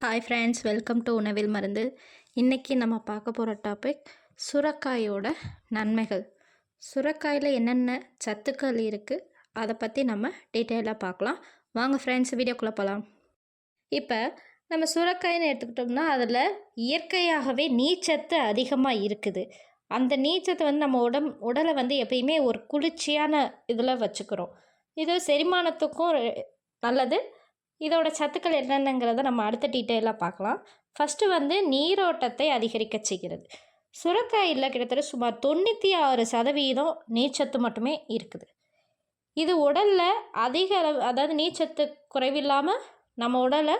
Hi friends welcome to உணவில் மருந்து இன்றைக்கி நம்ம பார்க்க போகிற டாபிக் சுரக்காயோட நன்மைகள் சுரக்காயில் என்னென்ன சத்துக்கள் இருக்குது அதை பற்றி நம்ம டீட்டெயிலாக பார்க்கலாம் வாங்க ஃப்ரெண்ட்ஸ் வீடியோக்குள்ளே போகலாம் இப்போ நம்ம சுரக்காயின்னு எடுத்துக்கிட்டோம்னா அதில் இயற்கையாகவே நீச்சத்து அதிகமாக இருக்குது அந்த நீச்சத்தை வந்து நம்ம உடம் உடலை வந்து எப்பயுமே ஒரு குளிர்ச்சியான இதில் வச்சுக்கிறோம் இது செரிமானத்துக்கும் நல்லது. இதோட சத்துக்கள் என்னென்னங்கிறத நம்ம அடுத்த டீட்டெயிலாக பார்க்கலாம். ஃபஸ்ட்டு வந்து நீரோட்டத்தை அதிகரிக்க செய்கிறது. சுரக்காயில் கிட்டத்தட்ட சுமார் தொண்ணூற்றி ஆறு சதவீதம் நீர்ச்சத்து மட்டுமே இருக்குது. இது உடலில் அதிக அளவு அதாவது நீர்ச்சத்து குறைவில்லாமல் நம்ம உடலை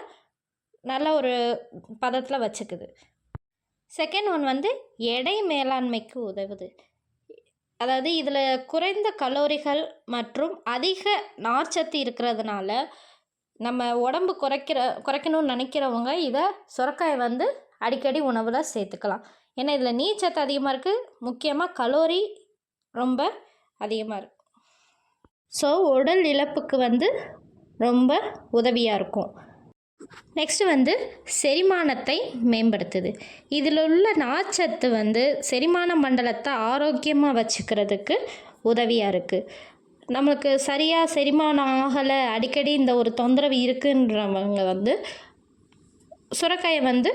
நல்ல ஒரு பதத்தில் வச்சுக்குது. செகண்ட் ஒன் வந்து எடை மேலாண்மைக்கு உதவுது. அதாவது இதில் குறைந்த கலோரிகள் மற்றும் அதிக நார்ச்சத்து இருக்கிறதுனால நம்ம உடம்பு குறைக்கிற குறைக்கணும்னு நினைக்கிறவங்க இதை சுரக்காயை வந்து அடிக்கடி உணவில் சேர்த்துக்கலாம். ஏன்னா இதில் நீர்ச்சத்து அதிகமாக இருக்குது முக்கியமாக கலோரி ரொம்ப அதிகமாக இருக்குது ஸோ உடல் இழப்புக்கு வந்து ரொம்ப உதவியாக இருக்கும். நெக்ஸ்ட் வந்து செரிமானத்தை மேம்படுத்துது. இதில் உள்ள நார்ச்சத்து வந்து செரிமான மண்டலத்தை ஆரோக்கியமாக வச்சுக்கிறதுக்கு உதவியாக இருக்குது நம்மளுக்கு சரியாக செரிமானம் ஆகலை அடிக்கடி இந்த ஒரு தொந்தரவு இருக்குன்றவங்க வந்து சுரக்காயை வந்து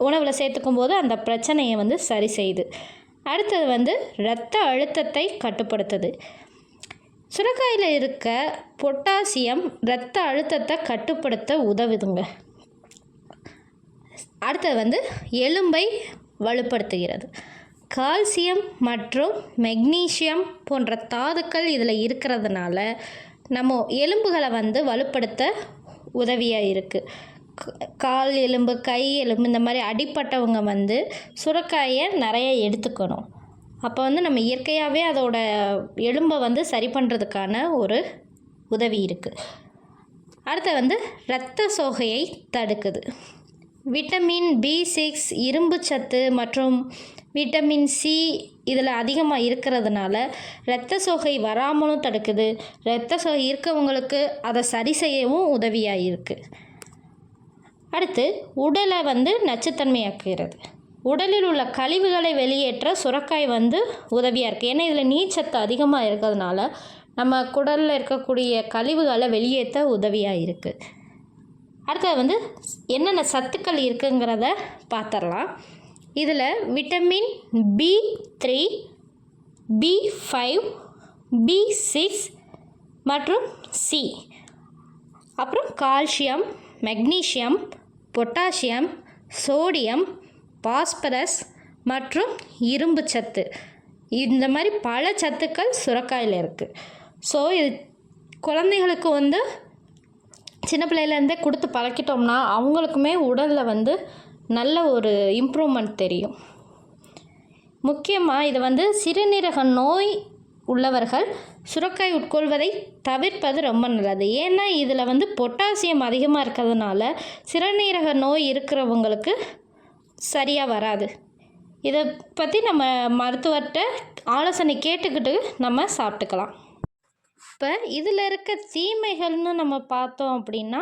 உணவில் சேர்த்துக்கும் போது அந்த பிரச்சனையை வந்து சரி செய்யுது அடுத்தது வந்து இரத்த அழுத்தத்தை கட்டுப்படுத்துது. சுரக்காயில் இருக்க பொட்டாசியம் இரத்த அழுத்தத்தை கட்டுப்படுத்த உதவுதுங்க. அடுத்தது வந்து எலும்பை வலுப்படுத்துகிறது. கால்சியம் மற்றும் மெக்னீஷியம் போன்ற தாதுக்கள் இதில் இருக்கிறதுனால நம்ம எலும்புகளை வந்து வலுப்படுத்த உதவியாக இருக்குது கால் எலும்பு கை எலும்பு இந்த மாதிரி அடிப்பட்டவங்க வந்து சுரக்காயை நிறைய எடுத்துக்கணும். அப்போ வந்து நம்ம இயற்கையாகவே அதோட எலும்பை வந்து சரி பண்ணுறதுக்கான ஒரு உதவி இருக்குது அடுத்து வந்து இரத்த சோகையை தடுக்குது. விட்டமின் பி சிக்ஸ் இரும்பு சத்து மற்றும் விட்டமின் சி இதில் அதிகமாக இருக்கிறதுனால இரத்த சோகை வராமலும் தடுக்குது. இரத்த சோகை இருக்கவங்களுக்கு அதை சரி செய்யவும் உதவியாக இருக்குது அடுத்து உடலை வந்து நச்சுத்தன்மையாக்குகிறது. உடலில் உள்ள கழிவுகளை வெளியேற்ற சுரக்காய் வந்து உதவியாக இருக்குது ஏன்னா இதில் நீர்ச்சத்து அதிகமாக இருக்கிறதுனால நம்ம குடலில் இருக்கக்கூடிய கழிவுகளை வெளியேற்ற உதவியாக இருக்குது அடுத்தது வந்து என்னென்ன சத்துக்கள் இருக்குங்கிறத பார்த்துடலாம். இதில் vitamin B three B five B six மற்றும் சி அப்புறம் calcium magnesium potassium sodium phosphorus மற்றும் இரும்பு சத்து. இந்த மாதிரி பல சத்துக்கள் சுரக்காயில் இருக்குது ஸோ இது குழந்தைகளுக்கு வந்து சின்ன பிள்ளையிலேருந்தே கொடுத்து பழக்கிட்டோம்னா அவங்களுக்குமே உடலில் வந்து நல்ல ஒரு இம்ப்ரூவ்மெண்ட் தெரியும். முக்கியமாக இது வந்து சிறுநீரக நோய் உள்ளவர்கள் சுரக்காய் உட்கொள்வதை தவிர்ப்பது ரொம்ப நல்லது. ஏன்னா இதில் வந்து பொட்டாசியம் அதிகமாக இருக்கிறதுனால சிறுநீரக நோய் இருக்கிறவங்களுக்கு சரியாக வராது. இதை பற்றி நம்ம மருத்துவர்கிட்ட ஆலோசனை கேட்டுக்கிட்டு நம்ம சாப்பிட்டுக்கலாம். இப்போ இதில் இருக்க தீமைகள்னு நம்ம பார்த்தோம் அப்படின்னா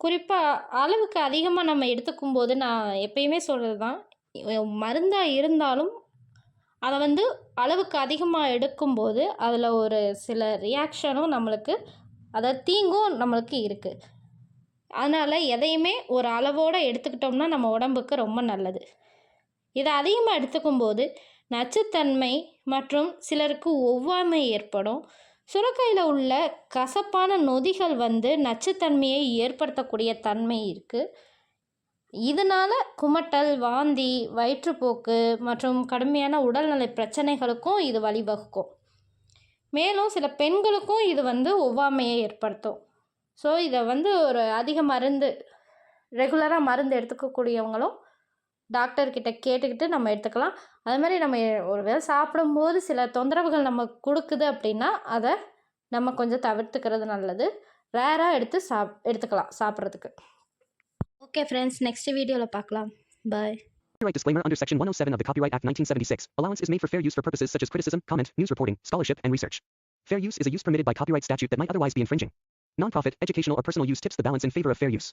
குறிப்பாக அளவுக்கு அதிகமாக நம்ம எடுத்துக்கும் போது நான் எப்பயுமே சொல்கிறது தான் மருந்தாக இருந்தாலும் அதை வந்து அளவுக்கு அதிகமாக எடுக்கும்போது அதில் ஒரு சில ரியாக்ஷனும் நம்மளுக்கு அதை தீங்கும் நம்மளுக்கு இருக்குது அதனால் எதையுமே ஒரு அளவோடு எடுத்துக்கிட்டோம்னா நம்ம உடம்புக்கு ரொம்ப நல்லது. இதை அதிகமாக எடுத்துக்கும்போது நச்சுத்தன்மை மற்றும் சிலருக்கு ஒவ்வாமை ஏற்படும். சுரக்காயில் உள்ள கசப்பான நொதிகள் வந்து நச்சுத்தன்மையை ஏற்படுத்தக்கூடிய தன்மை இருக்குது இதனால் குமட்டல் வாந்தி வயிற்றுப்போக்கு மற்றும் கடுமையான உடல்நலை பிரச்சனைகளுக்கும் இது வழிவகுக்கும். மேலும் சில பெண்களுக்கும் இது வந்து ஒவ்வாமையை ஏற்படுத்தும். ஸோ இதை வந்து ஒரு அதிக மருந்து ரெகுலராக மருந்து எடுத்துக்கக்கூடியவங்களும் டாக்டர்கிட்ட கேட்டுக்கிட்டு நம்ம எடுத்துக்கலாம் அது மாதிரி நம்ம ஒரு வேளை சாப்பிடும்போது சில தொந்தரவுகள் நம்ம கொடுக்குது அப்படின்னா அதை நம்ம கொஞ்சம் தவிர்த்துக்கிறது நல்லது ரேராக எடுத்து சாப் எடுத்துக்கலாம் சாப்பிட்றதுக்கு ஓகே ஃப்ரெண்ட்ஸ் நெக்ஸ்ட் வீடியோவில் பார்க்கலாம் பாய் Copyright disclaimer under Section 107 of the Copyright Act 1976. Allowance is made for fair use for purposes such as criticism, comment, news reporting, scholarship, and research. Fair use is a use permitted by copyright statute that might otherwise be infringing. Non-profit, educational, or personal use tips the balance in favor of fair use.